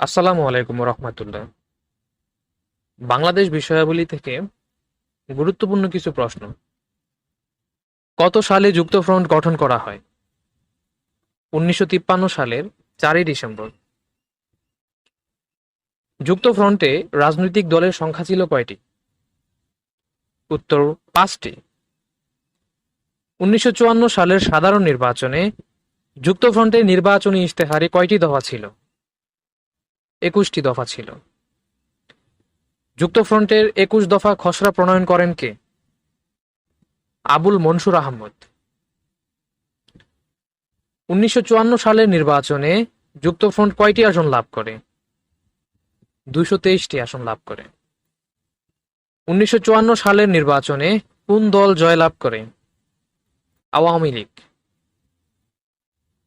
আসসালামু আলাইকুম রহমতুল্লাহ। বাংলাদেশ বিষয়াবলী থেকে গুরুত্বপূর্ণ কিছু প্রশ্ন। কত সালে যুক্তফ্রন্ট গঠন করা হয়? উনিশশো তিপ্পান্ন সালের চারই ডিসেম্বর। যুক্তফ্রন্টে রাজনৈতিক দলের সংখ্যা ছিল কয়টি? উত্তর, পাঁচটি। উনিশশো চুয়ান্ন সালের সাধারণ নির্বাচনে যুক্তফ্রন্টের নির্বাচনী ইশতেহারে কয়টি দফা ছিল? একুশটি দফা ছিল। যুক্তফ্রন্টের একুশ দফা খসড়া প্রণয়ন করেন কে? আবুল মনসুর আহমদ। উনিশশো চুয়ান্ন সালের নির্বাচনে যুক্তফ্রন্ট কয়টি আসন লাভ করে? দুইশো তেইশটি আসন লাভ করে। উনিশশো চুয়ান্ন সালের নির্বাচনে কোন দল জয়লাভ করে? আওয়ামী লীগ।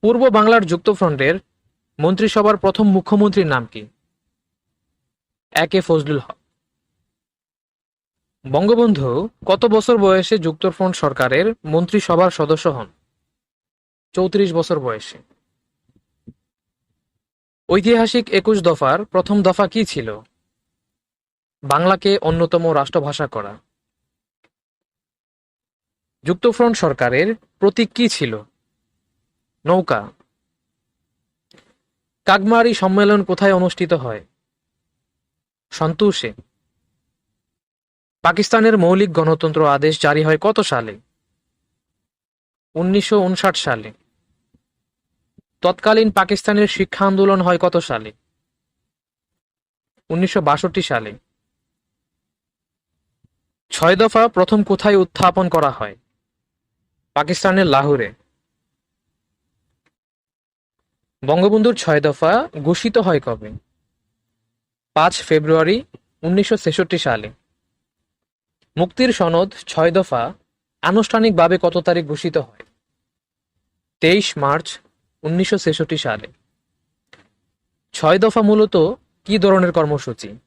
পূর্ব বাংলার যুক্তফ্রন্টের মন্ত্রিসভার প্রথম মুখ্যমন্ত্রীর নাম কি? একে ফজলুল হক। বঙ্গবন্ধু, কত বছর বয়সে যুক্তফ্রন্ট সরকারের মন্ত্রিসভার সদস্য হন? চৌত্রিশ বছর বয়সে। ঐতিহাসিক একুশ দফার প্রথম দফা কি ছিল? বাংলাকে অন্যতম রাষ্ট্রভাষা করা। যুক্তফ্রন্ট সরকারের প্রতীক কি ছিল? নৌকা। কাকমারি সম্মেলন কোথায় অনুষ্ঠিত হয়? সন্তোষে। পাকিস্তানের মৌলিক গণতন্ত্র আদেশ জারি হয় কত সালে? উনিশশো উনষাট সালে। তৎকালীন পাকিস্তানের শিক্ষা আন্দোলন হয় কত সালে? উনিশশো বাষট্টি সালে। ছয় দফা প্রথম কোথায় উত্থাপন করা হয়? পাকিস্তানের লাহোরে। বঙ্গবন্ধুর ছয় দফা ঘোষিত হয় কবে? পাঁচ ফেব্রুয়ারি উনিশশো ছেষট্টি সালে। মুক্তির সনদ ছয় দফা আনুষ্ঠানিকভাবে কত তারিখ ঘোষিত হয়? তেইশ মার্চ উনিশশো ছেষট্টি সালে। ছয় দফা মূলত কি ধরনের কর্মসূচি?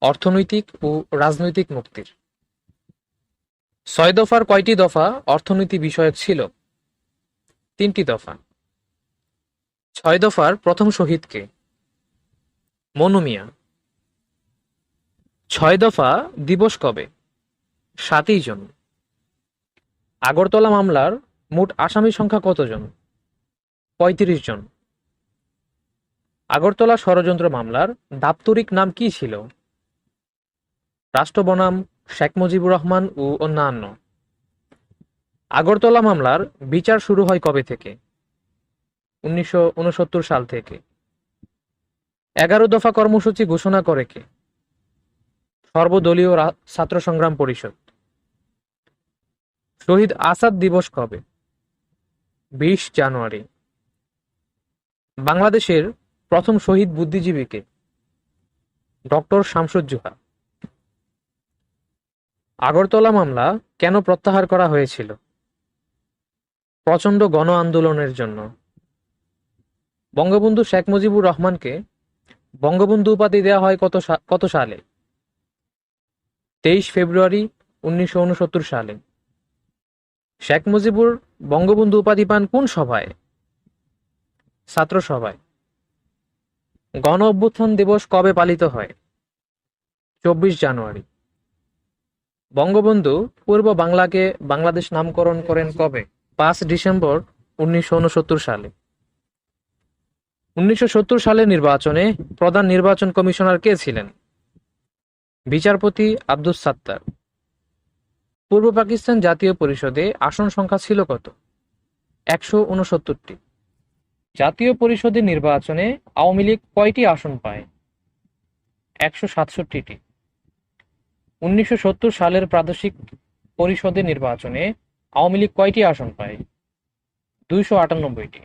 অর্থনৈতিক ও রাজনৈতিক মুক্তির। ছয় দফার কয়টি দফা অর্থনীতি বিষয়ক ছিল? তিনটি দফা। ছয় দফার প্রথম শহীদকে মনু মিয়া। ছয় দফা দিবস কবে? সাতই জন। আগরতলা মামলার মোট আসামি সংখ্যা কতজন? পঁয়ত্রিশ জন। আগরতলা ষড়যন্ত্র মামলার দাপ্তরিক নাম কি ছিল? রাষ্ট্র বনাম শেখ মুজিবুর রহমান ও অন্যান্য। আগরতলা মামলার বিচার শুরু হয় কবে থেকে? উনিশশো উনসত্তর সাল থেকে। এগারো দফা কর্মসূচি ঘোষণা করে কে? সর্বদলীয় ছাত্র সংগ্রাম পরিষদ। শহীদ আসাদ দিবস কবে? বিশ জানুয়ারি। বাংলাদেশের প্রথম শহীদ বুদ্ধিজীবীকে ডক্টর শামসুজ্জোহা আগরতলা মামলা কেন প্রত্যাহার করা হয়েছিল? প্রচণ্ড গণ আন্দোলনের জন্য। বঙ্গবন্ধু শেখ মুজিবুর রহমানকে বঙ্গবন্ধু উপাধি দেওয়া হয় কত কত সালে? তেইশ ফেব্রুয়ারি উনিশশো উনসত্তর সালে। শেখ মুজিবুর বঙ্গবন্ধু উপাধি পান কোন সভায়? ছাত্র সভায়। গণ অভ্যুত্থান দিবস কবে পালিত হয়? চব্বিশ জানুয়ারি। বঙ্গবন্ধু পূর্ব বাংলাকে বাংলাদেশ নামকরণ করেন কবে? পাঁচ ডিসেম্বর উনিশশো উনসত্তর সালে। উনিশশো সত্তর সালের নির্বাচনে প্রধান নির্বাচন কমিশনার কে ছিলেন? বিচারপতি আব্দুস সাত্তার। পূর্ব পাকিস্তান জাতীয় পরিষদে আসন সংখ্যা ছিল কত? একশো উনসত্তরটি। জাতীয় পরিষদের নির্বাচনে আওয়ামী লীগ কয়টি আসন পায়? একশো সাতষট্টিটি। উনিশশো সত্তর সালের প্রাদেশিক পরিষদের নির্বাচনে আওয়ামী লীগ কয়টি আসন পায়? দুইশো আটানব্বইটি।